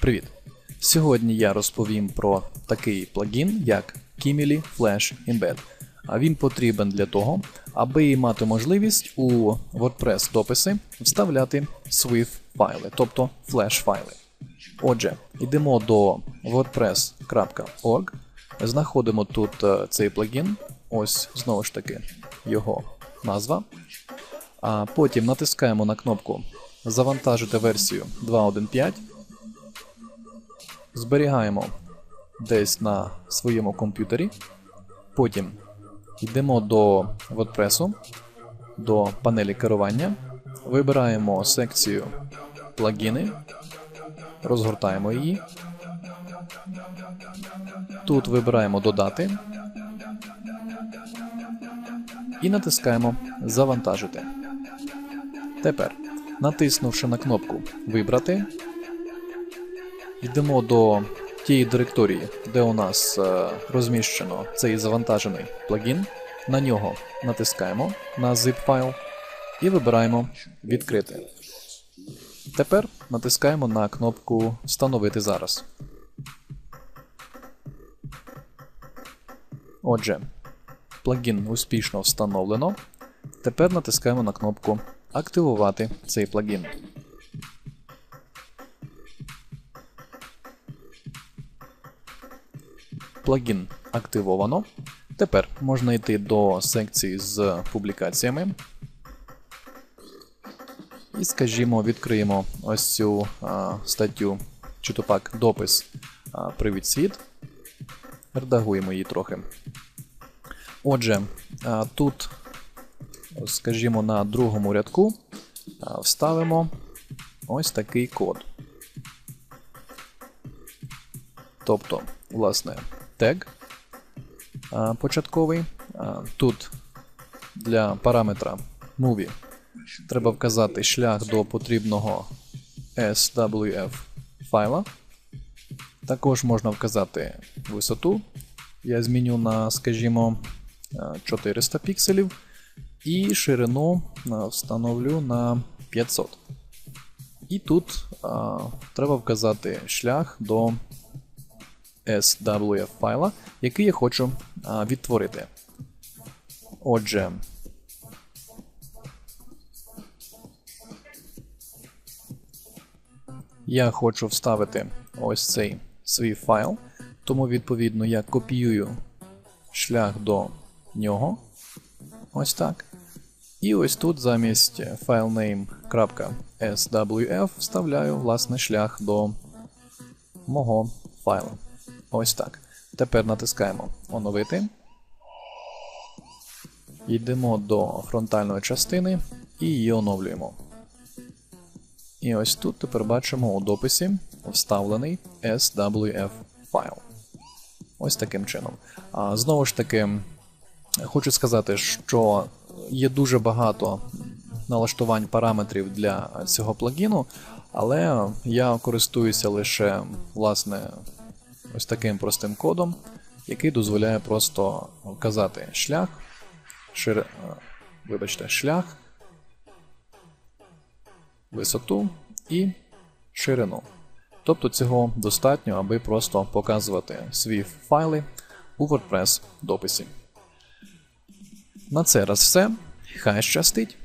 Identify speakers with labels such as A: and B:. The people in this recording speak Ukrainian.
A: Привіт! Сьогодні я розповім про такий плагін, як Kimili Flash Embed. Він потрібен для того, аби мати можливість у WordPress дописи вставляти Swift файли, тобто флеш файли. Отже, йдемо до wordpress.org, знаходимо тут е, цей плагін, ось знову ж таки його назва. А потім натискаємо на кнопку Завантажити версію 2.1.5. Зберігаємо десь на своєму комп'ютері. Потім йдемо до WordPress, до панелі керування. Вибираємо секцію плагіни, розгортаємо її. Тут вибираємо Додати і натискаємо Завантажити. Тепер, натиснувши на кнопку Вибрати, йдемо до тієї директорії, де у нас е, розміщено цей завантажений плагін. На нього натискаємо на zip файл і вибираємо Відкрити. Тепер натискаємо на кнопку Встановити зараз. Отже, плагін успішно встановлено. Тепер натискаємо на кнопку Активувати цей плагін. Плагін активовано. Тепер можна йти до секції з публікаціями. І, скажімо, відкриємо ось цю а, статтю, чи то пак допис а, Привіт світ. Редагуємо її трохи. Отже, а, тут, скажімо, на другому рядку а, вставимо ось такий код. Тобто, власне, тег початковий. Тут для параметра movie треба вказати шлях до потрібного SWF файла. Також можна вказати висоту. Я зміню на, скажімо, е, 400 пікселів. І ширину встановлю на 500. І тут а, треба вказати шлях до SWF файла, який я хочу а, відтворити. Отже, я хочу вставити ось цей свій файл, тому відповідно я копіюю шлях до нього. Ось так. І ось тут замість filename.swf вставляю власне шлях до мого файлу. Ось так. Тепер натискаємо Оновити. Йдемо до фронтальної частини і її оновлюємо. І ось тут тепер бачимо у дописі вставлений SWF файл. Ось таким чином. А, Знову ж таки, хочу сказати, що є дуже багато налаштувань параметрів для цього плагіну, але я користуюся лише власне ось таким простим кодом, який дозволяє просто вказати шлях, шир... е, вибачте, шлях, висоту і ширину. Тобто цього достатньо, аби просто показувати свої файли у WordPress дописі. На це раз все. Хай щастить!